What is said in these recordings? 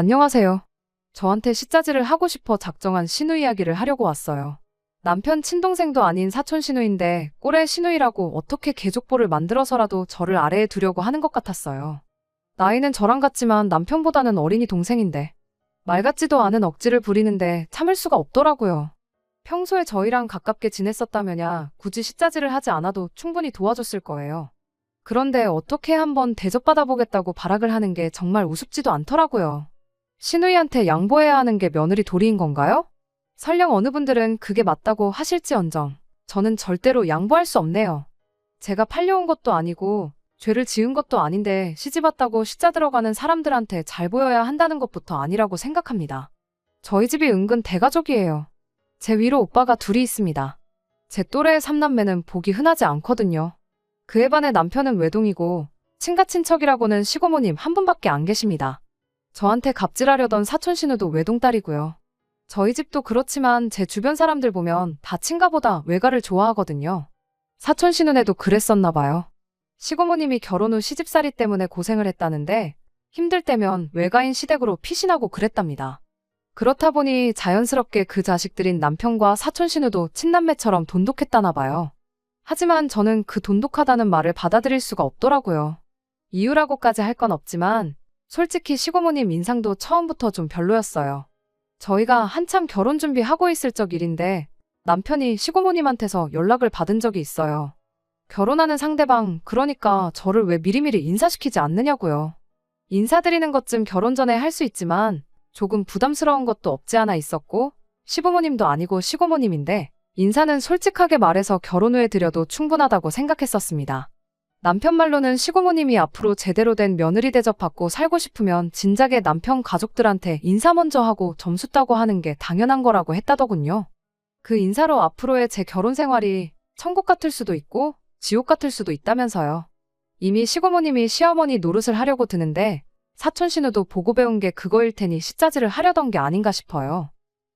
안녕하세요. 저한테 시짜지를 하고 싶어 작정한 신우 이야기를 하려고 왔어요. 남편 친동생도 아닌 사촌 신우인데 꼴의 신우이라고 어떻게 개족보를 만들어서라도 저를 아래에 두려고 하는 것 같았어요. 나이는 저랑 같지만 남편보다는 어린이 동생인데 말 같지도 않은 억지를 부리는데 참을 수가 없더라고요. 평소에 저희랑 가깝게 지냈었다면야 굳이 시짜지를 하지 않아도 충분히 도와줬을 거예요. 그런데 어떻게 한번 대접받아보겠다고 발악을 하는 게 정말 우습지도 않더라고요. 신우이한테 양보해야 하는 게 며느리 도리인 건가요? 설령 어느 분들은 그게 맞다고 하실지언정 저는 절대로 양보할 수 없네요. 제가 팔려온 것도 아니고 죄를 지은 것도 아닌데 시집 왔다고 시자 들어가는 사람들한테 잘 보여야 한다는 것부터 아니라고 생각합니다. 저희 집이 은근 대가족이에요. 제 위로 오빠가 둘이 있습니다. 제 또래의 삼남매는 보기 흔하지 않거든요. 그에 반해 남편은 외동이고 친가 친척이라고는 시고모님 한 분밖에 안 계십니다. 저한테 갑질하려던 사촌 신우도 외동딸이고요. 저희 집도 그렇지만 제 주변 사람들 보면 다 친가보다 외가를 좋아하거든요. 사촌 신우네도 그랬었나 봐요. 시고모님이 결혼 후 시집살이 때문에 고생을 했다는데 힘들 때면 외가인 시댁으로 피신하고 그랬답니다. 그렇다 보니 자연스럽게 그 자식들인 남편과 사촌 신우도 친남매처럼 돈독했다나 봐요. 하지만 저는 그 돈독하다는 말을 받아들일 수가 없더라고요. 이유라고까지 할 건 없지만 솔직히 시고모님 인상도 처음부터 좀 별로였어요. 저희가 한참 결혼 준비하고 있을 적 일인데 남편이 시고모님한테서 연락을 받은 적이 있어요. 결혼하는 상대방, 그러니까 저를 왜 미리미리 인사시키지 않느냐고요. 인사드리는 것쯤 결혼 전에 할 수 있지만 조금 부담스러운 것도 없지 않아 있었고 시부모님도 아니고 시고모님인데 인사는 솔직하게 말해서 결혼 후에 드려도 충분하다고 생각했었습니다. 남편 말로는 시고모님이 앞으로 제대로 된 며느리 대접받고 살고 싶으면 진작에 남편 가족들한테 인사 먼저 하고 점수 따고 하는 게 당연한 거라고 했다더군요. 그 인사로 앞으로의 제 결혼 생활이 천국 같을 수도 있고 지옥 같을 수도 있다면서요. 이미 시고모님이 시어머니 노릇을 하려고 드는데 사촌 신우도 보고 배운 게 그거일 테니 시짜지를 하려던 게 아닌가 싶어요.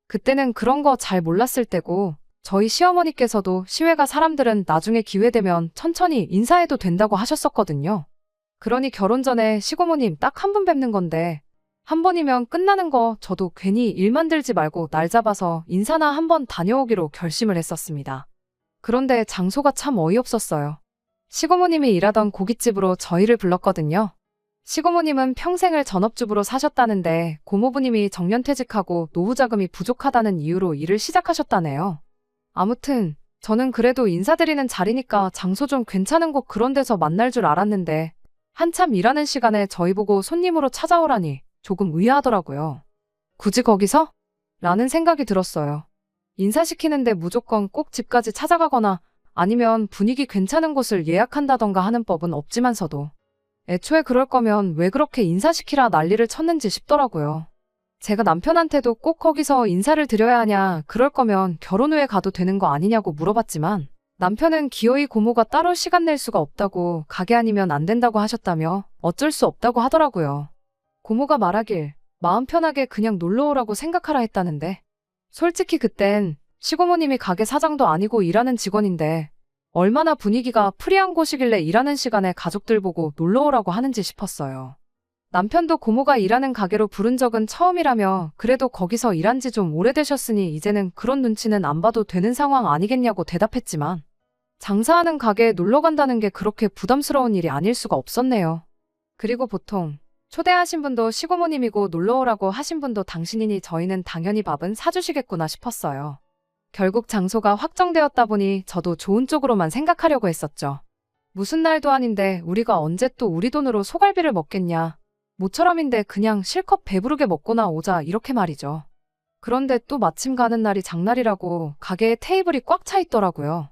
그때는 그런 거 잘 몰랐을 때고 저희 시어머니께서도 시외가 사람들은 나중에 기회 되면 천천히 인사해도 된다고 하셨었거든요. 그러니 결혼 전에 시고모님 딱한번 뵙는 건데 한 번이면 끝나는 거 저도 괜히 일 만들지 말고 날 잡아서 인사나 한 번 다녀오기로 결심을 했었습니다. 그런데 장소가 참 어이없었어요. 시고모님이 일하던 고깃집으로 저희를 불렀거든요. 시고모님은 평생을 전업주부로 사셨다는데 고모부님이 정년퇴직하고 노후 자금이 부족하다는 이유로 일을 시작하셨다네요. 아무튼 저는 그래도 인사드리는 자리니까 장소 좀 괜찮은 곳 그런 데서 만날 줄 알았는데 한참 일하는 시간에 저희 보고 손님으로 찾아오라니 조금 의아하더라고요. 굳이 거기서? 라는 생각이 들었어요. 인사시키는데 무조건 꼭 집까지 찾아가거나 아니면 분위기 괜찮은 곳을 예약한다던가 하는 법은 없지만서도 애초에 그럴 거면 왜 그렇게 인사시키라 난리를 쳤는지 싶더라고요. 제가 남편한테도 꼭 거기서 인사를 드려야 하냐, 그럴 거면 결혼 후에 가도 되는 거 아니냐고 물어봤지만 남편은 기어이 고모가 따로 시간 낼 수가 없다고 가게 아니면 안 된다고 하셨다며 어쩔 수 없다고 하더라고요. 고모가 말하길 마음 편하게 그냥 놀러 오라고 생각하라 했다는데 솔직히 그땐 시고모님이 가게 사장도 아니고 일하는 직원인데 얼마나 분위기가 프리한 곳이길래 일하는 시간에 가족들 보고 놀러 오라고 하는지 싶었어요. 남편도 고모가 일하는 가게로 부른 적은 처음이라며 그래도 거기서 일한 지 좀 오래되셨으니 이제는 그런 눈치는 안 봐도 되는 상황 아니겠냐고 대답했지만 장사하는 가게에 놀러 간다는 게 그렇게 부담스러운 일이 아닐 수가 없었네요. 그리고 보통 초대하신 분도 시고모님이고 놀러 오라고 하신 분도 당신이니 저희는 당연히 밥은 사주시겠구나 싶었어요. 결국 장소가 확정되었다 보니 저도 좋은 쪽으로만 생각하려고 했었죠. 무슨 날도 아닌데 우리가 언제 또 우리 돈으로 소갈비를 먹겠냐. 모처럼인데 그냥 실컷 배부르게 먹고 나 오자 이렇게 말이죠. 그런데 또 마침 가는 날이 장날이라고 가게에 테이블이 꽉 차 있더라고요.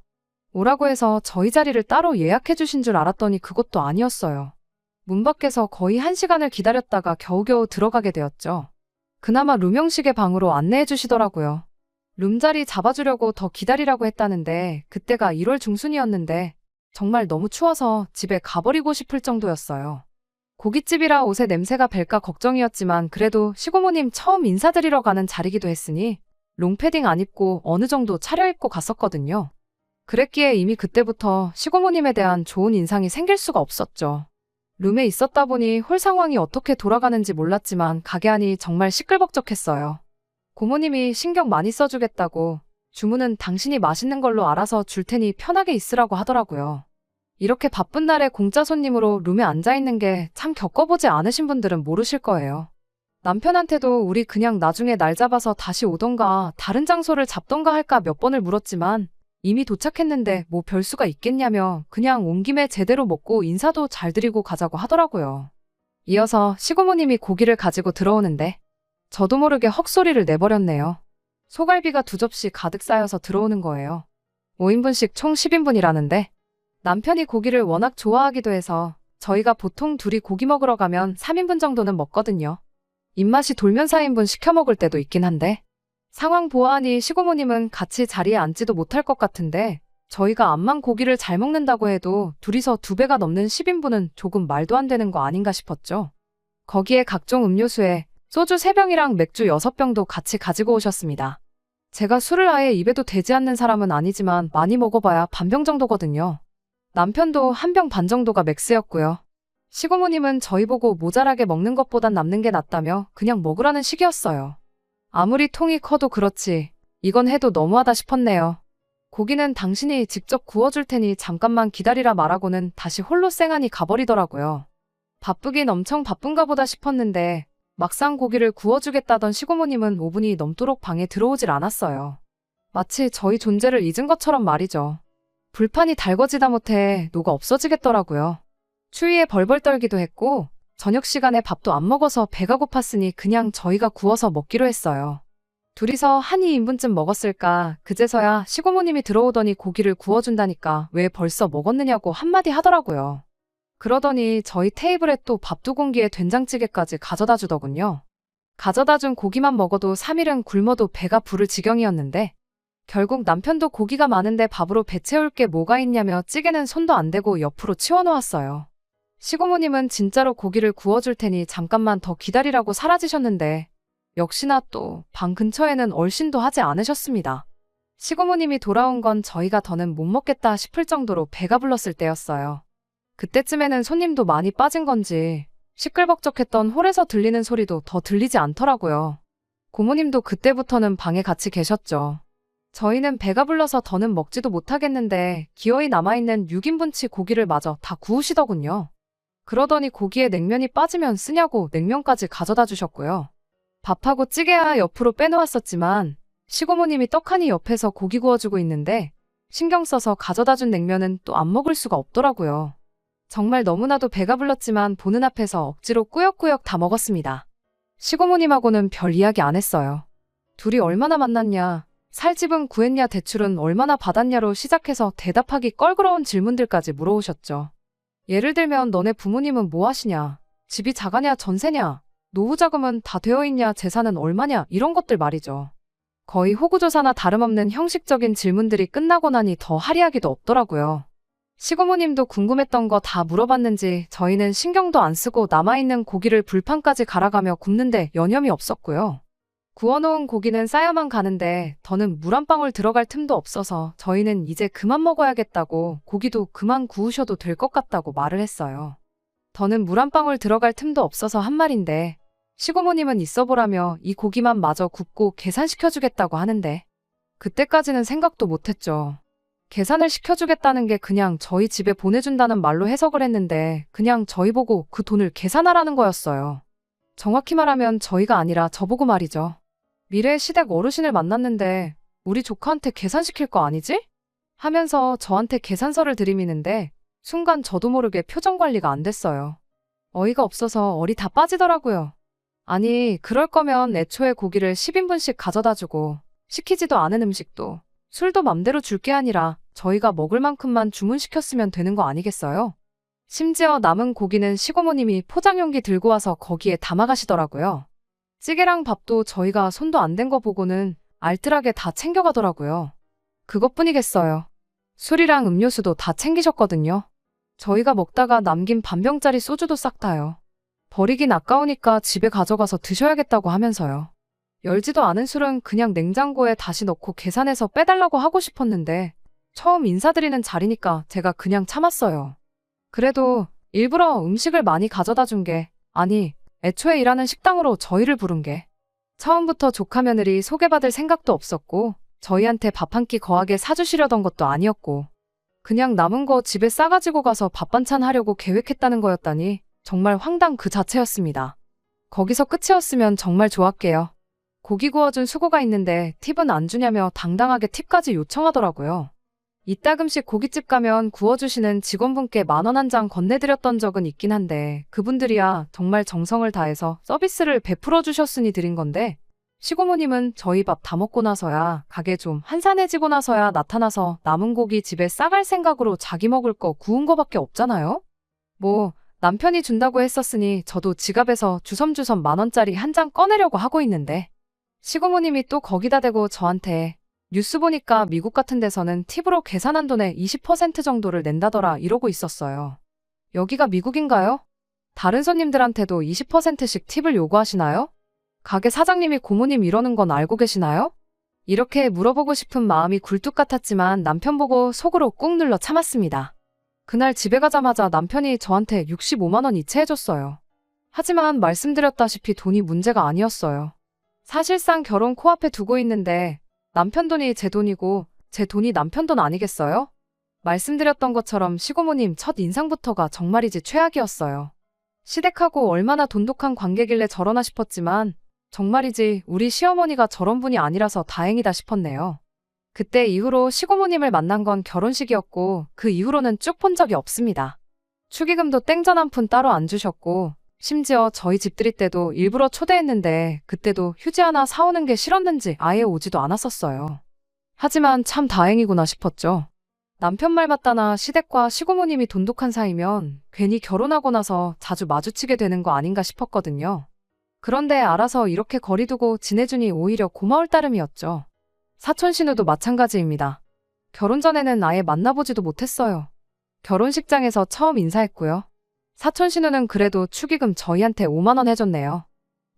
오라고 해서 저희 자리를 따로 예약해 주신 줄 알았더니 그것도 아니었어요. 문 밖에서 거의 한 시간을 기다렸다가 겨우겨우 들어가게 되었죠. 그나마 루명식의 방으로 안내해 주시더라고요. 룸자리 잡아주려고 더 기다리라고 했다는데 그때가 1월 중순이었는데 정말 너무 추워서 집에 가버리고 싶을 정도였어요. 고깃집이라 옷에 냄새가 벨까 걱정이었지만 그래도 시고모님 처음 인사드리러 가는 자리기도 했으니 롱패딩 안 입고 어느 정도 차려입고 갔었거든요. 그랬기에 이미 그때부터 시고모님에 대한 좋은 인상이 생길 수가 없었죠. 룸에 있었다 보니 홀 상황이 어떻게 돌아가는지 몰랐지만 가게 안이 정말 시끌벅적했어요. 고모님이 신경 많이 써주겠다고 주문은 당신이 맛있는 걸로 알아서 줄 테니 편하게 있으라고 하더라고요. 이렇게 바쁜 날에 공짜 손님으로 룸에 앉아 있는 게 참 겪어보지 않으신 분들은 모르실 거예요. 남편한테도 우리 그냥 나중에 날 잡아서 다시 오던가 다른 장소를 잡던가 할까 몇 번을 물었지만 이미 도착했는데 뭐 별수가 있겠냐며 그냥 온 김에 제대로 먹고 인사도 잘 드리고 가자고 하더라고요. 이어서 시고모님이 고기를 가지고 들어오는데 저도 모르게 헉소리를 내버렸네요. 소갈비가 두 접시 가득 쌓여서 들어오는 거예요. 5인분씩 총 10인분이라는데 남편이 고기를 워낙 좋아하기도 해서 저희가 보통 둘이 고기 먹으러 가면 3인분 정도는 먹거든요. 입맛이 돌면 4인분 시켜 먹을 때도 있긴 한데 상황 보아하니 시고모님은 같이 자리에 앉지도 못할 것 같은데 저희가 암만 고기를 잘 먹는다고 해도 둘이서 두 배가 넘는 10인분은 조금 말도 안 되는 거 아닌가 싶었죠. 거기에 각종 음료수에 소주 3병이랑 맥주 6병도 같이 가지고 오셨습니다. 제가 술을 아예 입에도 대지 않는 사람은 아니지만 많이 먹어봐야 반병 정도거든요. 남편도 한 병 반 정도가 맥스였고요. 시고모님은 저희 보고 모자라게 먹는 것보단 남는 게 낫다며 그냥 먹으라는 식이었어요. 아무리 통이 커도 그렇지. 이건 해도 너무하다 싶었네요. 고기는 당신이 직접 구워줄 테니 잠깐만 기다리라 말하고는 다시 홀로 쌩하니 가버리더라고요. 바쁘긴 엄청 바쁜가 보다 싶었는데 막상 고기를 구워주겠다던 시고모님은 5분이 넘도록 방에 들어오질 않았어요. 마치 저희 존재를 잊은 것처럼 말이죠. 불판이 달궈지다 못해 녹아 없어지겠더라고요. 추위에 벌벌 떨기도 했고 저녁 시간에 밥도 안 먹어서 배가 고팠으니 그냥 저희가 구워서 먹기로 했어요. 둘이서 한 2인분쯤 먹었을까 그제서야 시고모님이 들어오더니 고기를 구워준다니까 왜 벌써 먹었느냐고 한마디 하더라고요. 그러더니 저희 테이블에 또 밥 두 공기에 된장찌개까지 가져다 주더군요. 가져다 준 고기만 먹어도 3일은 굶어도 배가 부를 지경이었는데 결국 남편도 고기가 많은데 밥으로 배 채울 게 뭐가 있냐며 찌개는 손도 안 대고 옆으로 치워놓았어요. 시고모님은 진짜로 고기를 구워줄 테니 잠깐만 더 기다리라고 사라지셨는데 역시나 또 방 근처에는 얼씬도 하지 않으셨습니다. 시고모님이 돌아온 건 저희가 더는 못 먹겠다 싶을 정도로 배가 불렀을 때였어요. 그때쯤에는 손님도 많이 빠진 건지 시끌벅적했던 홀에서 들리는 소리도 더 들리지 않더라고요. 고모님도 그때부터는 방에 같이 계셨죠. 저희는 배가 불러서 더는 먹지도 못하겠는데 기어이 남아있는 6인분치 고기를 마저 다 구우시더군요. 그러더니 고기에 냉면이 빠지면 쓰냐고 냉면까지 가져다 주셨고요. 밥하고 찌개야 옆으로 빼놓았었지만 시고모님이 떡하니 옆에서 고기 구워주고 있는데 신경 써서 가져다 준 냉면은 또 안 먹을 수가 없더라고요. 정말 너무나도 배가 불렀지만 보는 앞에서 억지로 꾸역꾸역 다 먹었습니다. 시고모님하고는 별 이야기 안 했어요. 둘이 얼마나 만났냐, 살집은 구했냐, 대출은 얼마나 받았냐로 시작해서 대답하기 껄끄러운 질문들까지 물어오셨죠. 예를 들면 너네 부모님은 뭐 하시냐, 집이 작아냐, 전세냐, 노후 자금은 다 되어 있냐, 재산은 얼마냐, 이런 것들 말이죠. 거의 호구조사나 다름없는 형식적인 질문들이 끝나고 나니 더 하리하기도 없더라고요. 시고모님도 궁금했던 거 다 물어봤는지 저희는 신경도 안 쓰고 남아있는 고기를 불판까지 갈아가며 굽는데 여념이 없었고요. 구워놓은 고기는 쌓여만 가는데 더는 물 한 방울 들어갈 틈도 없어서 저희는 이제 그만 먹어야겠다고 고기도 그만 구우셔도 될 것 같다고 말을 했어요. 더는 물 한 방울 들어갈 틈도 없어서 한 말인데 시고모님은 있어보라며 이 고기만 마저 굽고 계산시켜주겠다고 하는데 그때까지는 생각도 못했죠. 계산을 시켜주겠다는 게 그냥 저희 집에 보내준다는 말로 해석을 했는데 그냥 저희 보고 그 돈을 계산하라는 거였어요. 정확히 말하면 저희가 아니라 저보고 말이죠. 미래의 시댁 어르신을 만났는데 우리 조카한테 계산시킬 거 아니지? 하면서 저한테 계산서를 들이미는데 순간 저도 모르게 표정 관리가 안 됐어요. 어이가 없어서 얼이 다 빠지더라고요. 아니, 그럴 거면 애초에 고기를 10인분씩 가져다 주고 시키지도 않은 음식도 술도 맘대로 줄 게 아니라 저희가 먹을 만큼만 주문시켰으면 되는 거 아니겠어요? 심지어 남은 고기는 시고모님이 포장용기 들고 와서 거기에 담아가시더라고요. 찌개랑 밥도 저희가 손도 안 댄 거 보고는 알뜰하게 다 챙겨가더라고요. 그것뿐이겠어요. 술이랑 음료수도 다 챙기셨거든요. 저희가 먹다가 남긴 반병짜리 소주도 싹 다요. 버리긴 아까우니까 집에 가져가서 드셔야겠다고 하면서요. 열지도 않은 술은 그냥 냉장고에 다시 넣고 계산해서 빼달라고 하고 싶었는데 처음 인사드리는 자리니까 제가 그냥 참았어요. 그래도 일부러 음식을 많이 가져다 준 게, 아니, 애초에 일하는 식당으로 저희를 부른 게. 처음부터 조카 며느리 소개받을 생각도 없었고, 저희한테 밥 한 끼 거하게 사주시려던 것도 아니었고, 그냥 남은 거 집에 싸가지고 가서 밥 반찬 하려고 계획했다는 거였다니, 정말 황당 그 자체였습니다. 거기서 끝이었으면 정말 좋았게요. 고기 구워준 수고가 있는데 팁은 안 주냐며 당당하게 팁까지 요청하더라고요. 이따금씩 고깃집 가면 구워주시는 직원분께 만 원 한 장 건네드렸던 적은 있긴 한데 그분들이야 정말 정성을 다해서 서비스를 베풀어 주셨으니 드린 건데 시고모님은 저희 밥 다 먹고 나서야 가게 좀 한산해지고 나서야 나타나서 남은 고기 집에 싸갈 생각으로 자기 먹을 거 구운 거밖에 없잖아요? 뭐 남편이 준다고 했었으니 저도 지갑에서 주섬주섬 만 원짜리 한 장 꺼내려고 하고 있는데 시고모님이 또 거기다 대고 저한테 뉴스 보니까 미국 같은 데서는 팁으로 계산한 돈의 20% 정도를 낸다더라 이러고 있었어요. 여기가 미국인가요? 다른 손님들한테도 20%씩 팁을 요구하시나요? 가게 사장님이 고모님 이러는 건 알고 계시나요? 이렇게 물어보고 싶은 마음이 굴뚝 같았지만 남편 보고 속으로 꾹 눌러 참았습니다. 그날 집에 가자마자 남편이 저한테 65만원 이체해줬어요. 하지만 말씀드렸다시피 돈이 문제가 아니었어요. 사실상 결혼 코앞에 두고 있는데 남편 돈이 제 돈이고 제 돈이 남편 돈 아니겠어요? 말씀드렸던 것처럼 시고모님 첫 인상부터가 정말이지 최악이었어요. 시댁하고 얼마나 돈독한 관계길래 저러나 싶었지만 정말이지 우리 시어머니가 저런 분이 아니라서 다행이다 싶었네요. 그때 이후로 시고모님을 만난 건 결혼식이었고 그 이후로는 쭉 본 적이 없습니다. 축의금도 땡전 한 푼 따로 안 주셨고 심지어 저희 집들이 때도 일부러 초대했는데 그때도 휴지 하나 사오는 게 싫었는지 아예 오지도 않았었어요. 하지만 참 다행이구나 싶었죠. 남편 말 맞다나 시댁과 시고모님이 돈독한 사이면 괜히 결혼하고 나서 자주 마주치게 되는 거 아닌가 싶었거든요. 그런데 알아서 이렇게 거리 두고 지내주니 오히려 고마울 따름이었죠. 사촌 신우도 마찬가지입니다. 결혼 전에는 아예 만나보지도 못했어요. 결혼식장에서 처음 인사했고요. 사촌 신우는 그래도 축의금 저희한테 5만 원 해줬네요.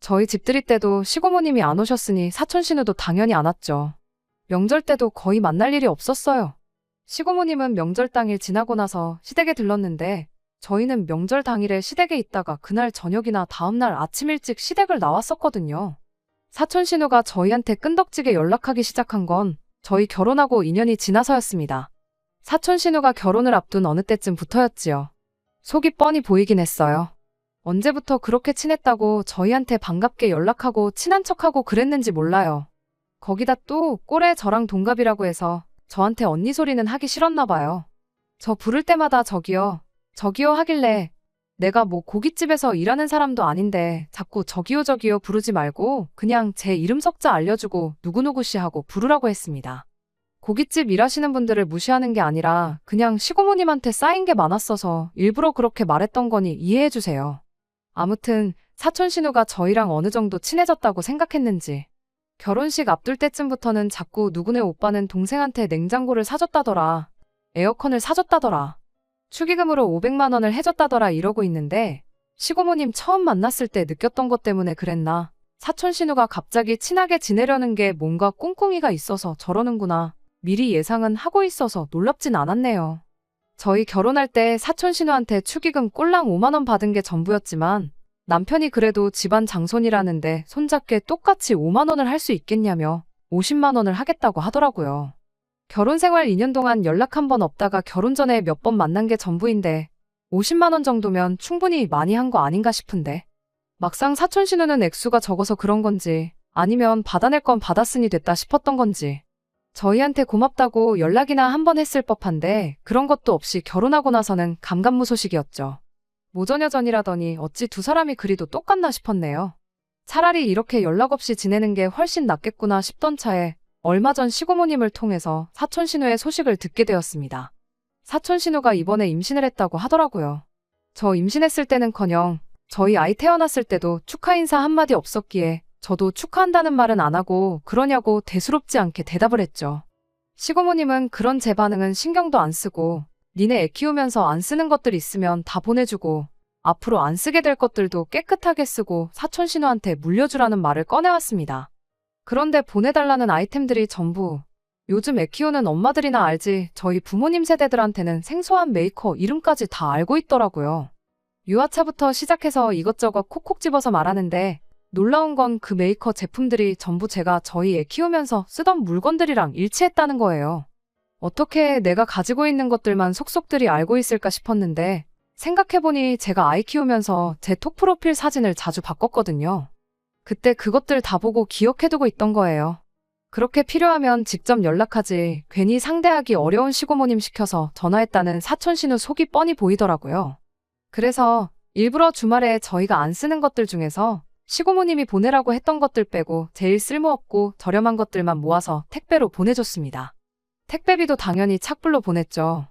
저희 집들이 때도 시고모님이 안 오셨으니 사촌 신우도 당연히 안 왔죠. 명절 때도 거의 만날 일이 없었어요. 시고모님은 명절 당일 지나고 나서 시댁에 들렀는데 저희는 명절 당일에 시댁에 있다가 그날 저녁이나 다음날 아침 일찍 시댁을 나왔었거든요. 사촌 신우가 저희한테 끈덕지게 연락하기 시작한 건 저희 결혼하고 2년이 지나서였습니다. 사촌 신우가 결혼을 앞둔 어느 때쯤부터였지요. 속이 뻔히 보이긴 했어요. 언제부터 그렇게 친했다고 저희한테 반갑게 연락하고 친한 척하고 그랬는지 몰라요. 거기다 또 꼴에 저랑 동갑이라고 해서 저한테 언니 소리는 하기 싫었나 봐요. 저 부를 때마다 저기요, 저기요 하길래 내가 뭐 고깃집에서 일하는 사람도 아닌데 자꾸 저기요 저기요 부르지 말고 그냥 제 이름 석자 알려주고 누구누구 씨 하고 부르라고 했습니다. 고깃집 일하시는 분들을 무시하는 게 아니라 그냥 시고모님한테 쌓인 게 많았어서 일부러 그렇게 말했던 거니 이해해 주세요. 아무튼 사촌 신우가 저희랑 어느 정도 친해졌다고 생각했는지 결혼식 앞둘 때쯤부터는 자꾸 누구네 오빠는 동생한테 냉장고를 사줬다더라. 에어컨을 사줬다더라. 축의금으로 500만 원을 해줬다더라 이러고 있는데 시고모님 처음 만났을 때 느꼈던 것 때문에 그랬나. 사촌 신우가 갑자기 친하게 지내려는 게 뭔가 꿍꿍이가 있어서 저러는구나. 미리 예상은 하고 있어서 놀랍진 않았네요. 저희 결혼할 때 사촌 신우한테 축의금 꼴랑 5만 원 받은 게 전부였지만 남편이 그래도 집안 장손이라는데 손잡게 똑같이 5만 원을 할 수 있겠냐며 50만 원을 하겠다고 하더라고요. 결혼 생활 2년 동안 연락 한 번 없다가 결혼 전에 몇 번 만난 게 전부인데 50만 원 정도면 충분히 많이 한 거 아닌가 싶은데 막상 사촌 신우는 액수가 적어서 그런 건지 아니면 받아낼 건 받았으니 됐다 싶었던 건지 저희한테 고맙다고 연락이나 한 번 했을 법한데 그런 것도 없이 결혼하고 나서는 감감무소식이었죠. 모전여전이라더니 어찌 두 사람이 그리도 똑같나 싶었네요. 차라리 이렇게 연락 없이 지내는 게 훨씬 낫겠구나 싶던 차에 얼마 전 시고모님을 통해서 사촌 신우의 소식을 듣게 되었습니다. 사촌 신우가 이번에 임신을 했다고 하더라고요. 저 임신했을 때는커녕 저희 아이 태어났을 때도 축하 인사 한마디 없었기에 저도 축하한다는 말은 안 하고 그러냐고 대수롭지 않게 대답을 했죠. 시고모님은 그런 제 반응은 신경도 안 쓰고 니네 애 키우면서 안 쓰는 것들 있으면 다 보내주고 앞으로 안 쓰게 될 것들도 깨끗하게 쓰고 사촌 신우한테 물려주라는 말을 꺼내왔습니다. 그런데 보내달라는 아이템들이 전부 요즘 애 키우는 엄마들이나 알지 저희 부모님 세대들한테는 생소한 메이커 이름까지 다 알고 있더라고요. 유아차부터 시작해서 이것저것 콕콕 집어서 말하는데 놀라운 건 그 메이커 제품들이 전부 제가 저희 애 키우면서 쓰던 물건들이랑 일치했다는 거예요. 어떻게 내가 가지고 있는 것들만 속속들이 알고 있을까 싶었는데 생각해보니 제가 아이 키우면서 제 톡 프로필 사진을 자주 바꿨거든요. 그때 그것들 다 보고 기억해두고 있던 거예요. 그렇게 필요하면 직접 연락하지 괜히 상대하기 어려운 시고모님 시켜서 전화했다는 사촌 신우 속이 뻔히 보이더라고요. 그래서 일부러 주말에 저희가 안 쓰는 것들 중에서 시고모님이 보내라고 했던 것들 빼고 제일 쓸모없고 저렴한 것들만 모아서 택배로 보내줬습니다. 택배비도 당연히 착불로 보냈죠.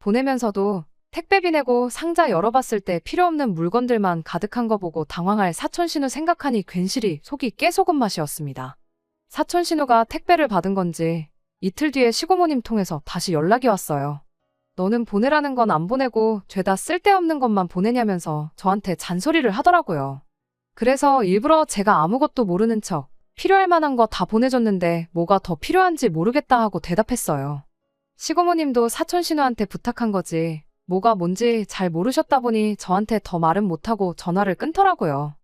보내면서도 택배비 내고 상자 열어봤을 때 필요 없는 물건들만 가득한 거 보고 당황할 사촌 신우 생각하니 괜시리 속이 깨소금 맛이었습니다. 사촌 신우가 택배를 받은 건지 이틀 뒤에 시고모님 통해서 다시 연락이 왔어요. 너는 보내라는 건 안 보내고 죄다 쓸데없는 것만 보내냐면서 저한테 잔소리를 하더라고요. 그래서 일부러 제가 아무것도 모르는 척 필요할 만한 거 다 보내줬는데 뭐가 더 필요한지 모르겠다 하고 대답했어요. 시고모님도 사촌 신우한테 부탁한 거지 뭐가 뭔지 잘 모르셨다 보니 저한테 더 말은 못하고 전화를 끊더라고요.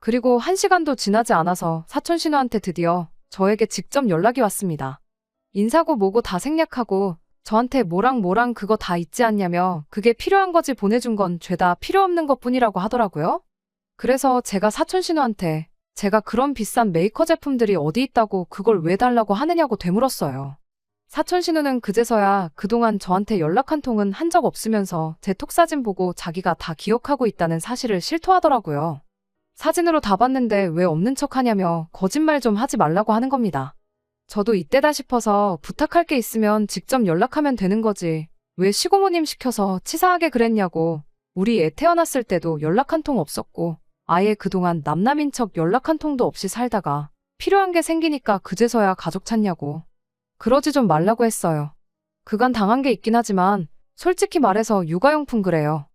그리고 한 시간도 지나지 않아서 사촌 신우한테 드디어 저에게 직접 연락이 왔습니다. 인사고 뭐고 다 생략하고 저한테 뭐랑 뭐랑 그거 다 있지 않냐며 그게 필요한 거지 보내준 건 죄다 필요 없는 것 뿐이라고 하더라고요. 그래서 제가 사촌 신우한테 제가 그런 비싼 메이커 제품들이 어디 있다고 그걸 왜 달라고 하느냐고 되물었어요. 사촌 신우는 그제서야 그동안 저한테 연락 한 통은 한 적 없으면서 제 톡 사진 보고 자기가 다 기억하고 있다는 사실을 실토하더라고요. 사진으로 다 봤는데 왜 없는 척 하냐며 거짓말 좀 하지 말라고 하는 겁니다. 저도 이때다 싶어서 부탁할 게 있으면 직접 연락하면 되는 거지. 왜 시고모님 시켜서 치사하게 그랬냐고. 우리 애 태어났을 때도 연락 한 통 없었고, 아예 그동안 남남인 척 연락 한 통도 없이 살다가 필요한 게 생기니까 그제서야 가족 찾냐고. 그러지 좀 말라고 했어요. 그간 당한 게 있긴 하지만 솔직히 말해서 육아용품 그래요.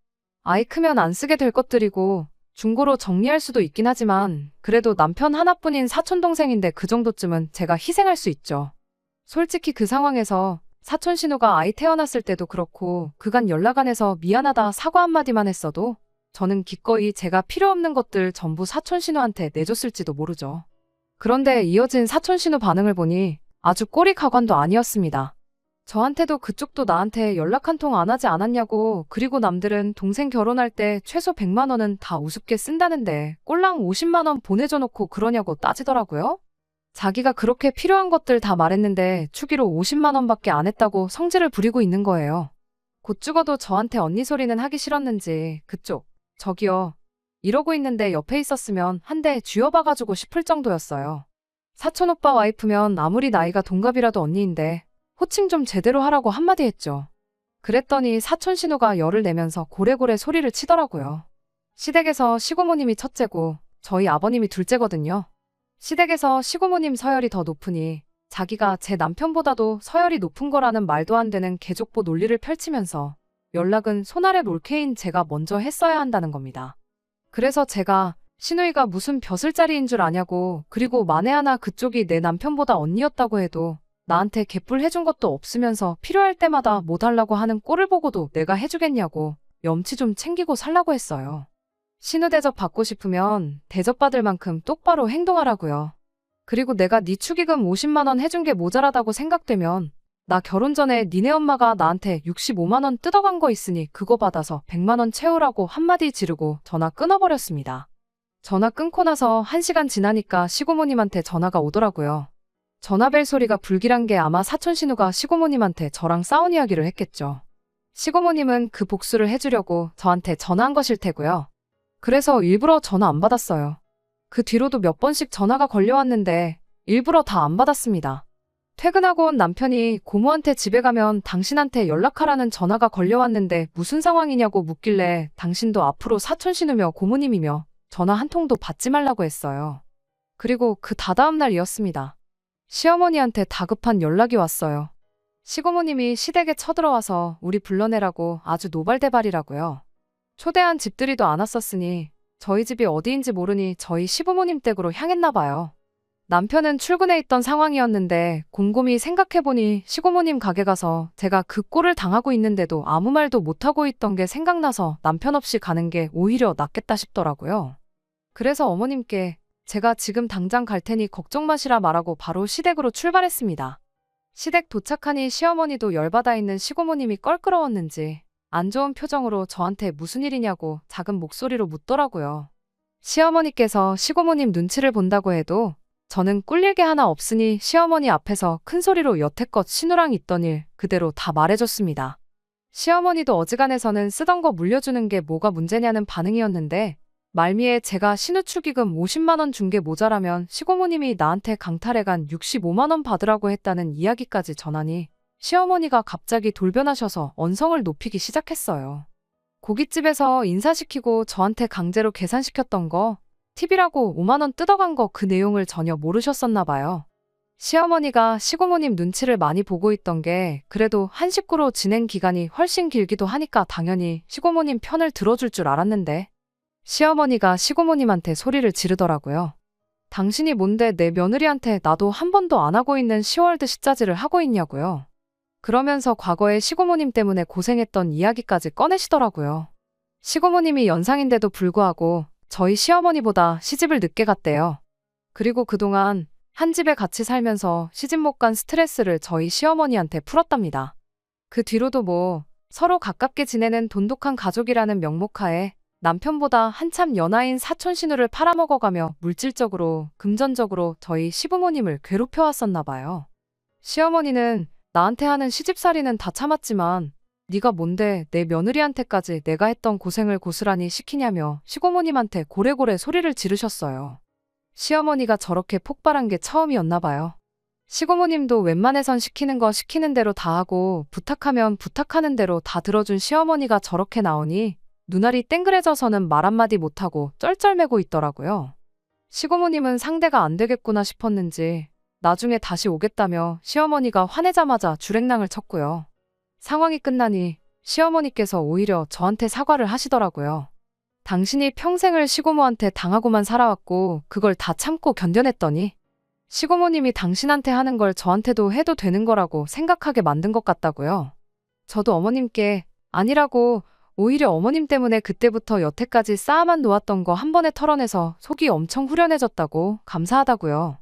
아이 크면 안 쓰게 될 것들이고 중고로 정리할 수도 있긴 하지만 그래도 남편 하나뿐인 사촌동생인데 그 정도쯤은 제가 희생할 수 있죠. 솔직히 그 상황에서 사촌 신우가 아이 태어났을 때도 그렇고 그간 연락 안 해서 미안하다 사과 한마디만 했어도 저는 기꺼이 제가 필요 없는 것들 전부 사촌 신우한테 내줬을지도 모르죠. 그런데 이어진 사촌 신우 반응을 보니 아주 꼬리 가관도 아니었습니다. 저한테도 그쪽도 나한테 연락 한 통 안 하지 않았냐고 그리고 남들은 동생 결혼할 때 최소 100만 원은 다 우습게 쓴다는데 꼴랑 50만 원 보내줘 놓고 그러냐고 따지더라고요. 자기가 그렇게 필요한 것들 다 말했는데 추기로 50만 원밖에 안 했다고 성질을 부리고 있는 거예요. 곧 죽어도 저한테 언니 소리는 하기 싫었는지 그쪽 저기요 이러고 있는데 옆에 있었으면 한 대 쥐어봐가지고 싶을 정도였어요. 사촌 오빠 와이프면 아무리 나이가 동갑이라도 언니인데 호칭 좀 제대로 하라고 한마디 했죠. 그랬더니 사촌 신우가 열을 내면서 고래고래 소리를 치더라고요. 시댁에서 시고모님이 첫째고 저희 아버님이 둘째거든요. 시댁에서 시고모님 서열이 더 높으니 자기가 제 남편보다도 서열이 높은 거라는 말도 안 되는 개족보 논리를 펼치면서 연락은 손아래 롤케인 제가 먼저 했어야 한다는 겁니다. 그래서 제가 신우이가 무슨 벼슬자리인 줄 아냐고 그리고 만에 하나 그쪽이 내 남편보다 언니였다고 해도 나한테 개뿔 해준 것도 없으면서 필요할 때마다 뭐 달라고 하는 꼴을 보고도 내가 해주겠냐고 염치 좀 챙기고 살라고 했어요. 신우 대접 받고 싶으면 대접받을 만큼 똑바로 행동하라고요. 그리고 내가 네 축의금 50만 원 해준 게 모자라다고 생각되면 나 결혼 전에 니네 엄마가 나한테 65만 원 뜯어간 거 있으니 그거 받아서 100만 원 채우라고 한마디 지르고 전화 끊어버렸습니다. 전화 끊고 나서 1시간 지나니까 시고모님한테 전화가 오더라고요. 전화벨 소리가 불길한 게 아마 사촌 신우가 시고모님한테 저랑 싸운 이야기를 했겠죠. 시고모님은 그 복수를 해주려고 저한테 전화한 것일 테고요. 그래서 일부러 전화 안 받았어요. 그 뒤로도 몇 번씩 전화가 걸려왔는데 일부러 다 안 받았습니다. 퇴근하고 온 남편이 고모한테 집에 가면 당신한테 연락하라는 전화가 걸려왔는데 무슨 상황이냐고 묻길래 당신도 앞으로 사촌 신우며 고모님이며 전화 한 통도 받지 말라고 했어요. 그리고 그 다다음 날이었습니다. 시어머니한테 다급한 연락이 왔어요. 시고모님이 시댁에 쳐들어와서 우리 불러내라고 아주 노발대발이라고요. 초대한 집들이도 안 왔었으니 저희 집이 어디인지 모르니 저희 시부모님 댁으로 향했나 봐요. 남편은 출근해 있던 상황이었는데 곰곰이 생각해보니 시고모님 가게 가서 제가 그 꼴을 당하고 있는데도 아무 말도 못하고 있던 게 생각나서 남편 없이 가는 게 오히려 낫겠다 싶더라고요. 그래서 어머님께 제가 지금 당장 갈 테니 걱정 마시라 말하고 바로 시댁으로 출발했습니다. 시댁 도착하니 시어머니도 열받아 있는 시고모님이 껄끄러웠는지 안 좋은 표정으로 저한테 무슨 일이냐고 작은 목소리로 묻더라고요. 시어머니께서 시고모님 눈치를 본다고 해도 저는 꿀릴 게 하나 없으니 시어머니 앞에서 큰 소리로 여태껏 신우랑 있던 일 그대로 다 말해줬습니다. 시어머니도 어지간해서는 쓰던 거 물려주는 게 뭐가 문제냐는 반응이었는데 말미에 제가 신우 축의금 50만 원 준 게 모자라면 시고모님이 나한테 강탈해간 65만 원 받으라고 했다는 이야기까지 전하니 시어머니가 갑자기 돌변하셔서 언성을 높이기 시작했어요. 고깃집에서 인사시키고 저한테 강제로 계산시켰던 거 팁이라고 5만 원 뜯어간 거 그 내용을 전혀 모르셨었나 봐요. 시어머니가 시고모님 눈치를 많이 보고 있던 게 그래도 한 식구로 지낸 기간이 훨씬 길기도 하니까 당연히 시고모님 편을 들어줄 줄 알았는데 시어머니가 시고모님한테 소리를 지르더라고요. 당신이 뭔데 내 며느리한테 나도 한 번도 안 하고 있는 시월드 식자지를 하고 있냐고요. 그러면서 과거에 시고모님 때문에 고생했던 이야기까지 꺼내시더라고요. 시고모님이 연상인데도 불구하고 저희 시어머니보다 시집을 늦게 갔대요. 그리고 그동안 한 집에 같이 살면서 시집 못 간 스트레스를 저희 시어머니한테 풀었답니다. 그 뒤로도 뭐 서로 가깝게 지내는 돈독한 가족이라는 명목하에 남편보다 한참 연하인 사촌 신우를 팔아먹어가며 물질적으로, 금전적으로 저희 시부모님을 괴롭혀왔었나 봐요. 시어머니는 나한테 하는 시집살이는 다 참았지만 네가 뭔데 내 며느리한테까지 내가 했던 고생을 고스란히 시키냐며 시고모님한테 고래고래 소리를 지르셨어요. 시어머니가 저렇게 폭발한 게 처음이었나 봐요. 시고모님도 웬만해선 시키는 거 시키는 대로 다 하고 부탁하면 부탁하는 대로 다 들어준 시어머니가 저렇게 나오니 눈알이 땡그레져서는 말 한마디 못하고 쩔쩔매고 있더라고요. 시고모님은 상대가 안 되겠구나 싶었는지 나중에 다시 오겠다며 시어머니가 화내자마자 주랭랑을 쳤고요. 상황이 끝나니 시어머니께서 오히려 저한테 사과를 하시더라고요. 당신이 평생을 시고모한테 당하고만 살아왔고 그걸 다 참고 견뎌냈더니 시고모님이 당신한테 하는 걸 저한테도 해도 되는 거라고 생각하게 만든 것 같다고요. 저도 어머님께 아니라고 오히려 어머님 때문에 그때부터 여태까지 쌓아만 놓았던 거 한 번에 털어내서 속이 엄청 후련해졌다고 감사하다고요.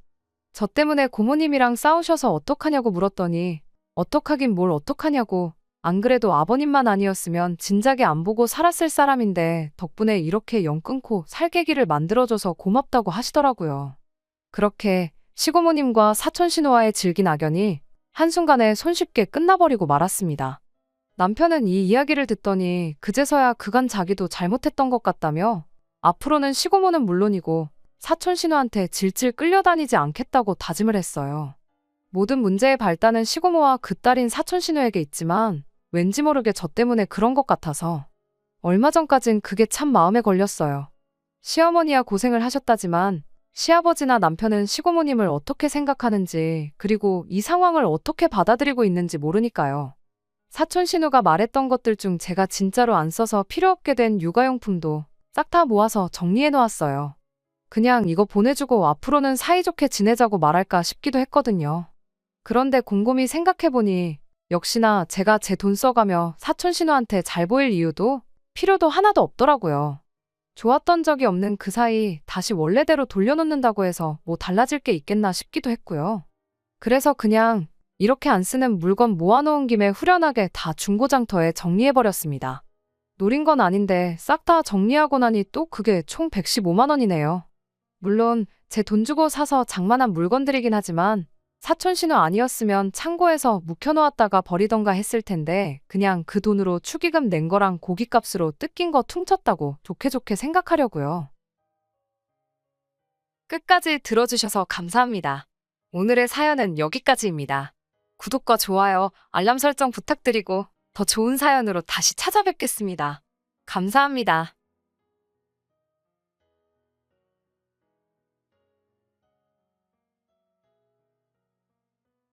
저 때문에 고모님이랑 싸우셔서 어떡하냐고 물었더니 어떡하긴 뭘 어떡하냐고 안 그래도 아버님만 아니었으면 진작에 안 보고 살았을 사람인데 덕분에 이렇게 영 끊고 살계기를 만들어줘서 고맙다고 하시더라고요. 그렇게 시고모님과 사촌 신우와의 질긴 악연이 한순간에 손쉽게 끝나버리고 말았습니다. 남편은 이 이야기를 듣더니 그제서야 그간 자기도 잘못했던 것 같다며 앞으로는 시고모는 물론이고 사촌 신우한테 질질 끌려다니지 않겠다고 다짐을 했어요. 모든 문제의 발단은 시고모와 그 딸인 사촌 신우에게 있지만 왠지 모르게 저 때문에 그런 것 같아서 얼마 전까진 그게 참 마음에 걸렸어요. 시어머니야 고생을 하셨다지만 시아버지나 남편은 시고모님을 어떻게 생각하는지 그리고 이 상황을 어떻게 받아들이고 있는지 모르니까요. 사촌 신우가 말했던 것들 중 제가 진짜로 안 써서 필요 없게 된 육아용품도 싹 다 모아서 정리해 놓았어요. 그냥 이거 보내주고 앞으로는 사이좋게 지내자고 말할까 싶기도 했거든요. 그런데 곰곰이 생각해보니 역시나 제가 제 돈 써가며 사촌 신우한테 잘 보일 이유도 필요도 하나도 없더라고요. 좋았던 적이 없는 그 사이 다시 원래대로 돌려놓는다고 해서 뭐 달라질 게 있겠나 싶기도 했고요. 그래서 그냥 이렇게 안 쓰는 물건 모아놓은 김에 후련하게 다 중고장터에 정리해버렸습니다. 노린 건 아닌데 싹 다 정리하고 나니 또 그게 총 115만 원이네요. 물론 제 돈 주고 사서 장만한 물건들이긴 하지만 사촌 신우 아니었으면 창고에서 묵혀놓았다가 버리던가 했을 텐데 그냥 그 돈으로 축의금 낸 거랑 고깃값으로 뜯긴 거 퉁쳤다고 좋게 좋게 생각하려고요. 끝까지 들어주셔서 감사합니다. 오늘의 사연은 여기까지입니다. 구독과 좋아요, 알람 설정 부탁드리고 더 좋은 사연으로 다시 찾아뵙겠습니다. 감사합니다.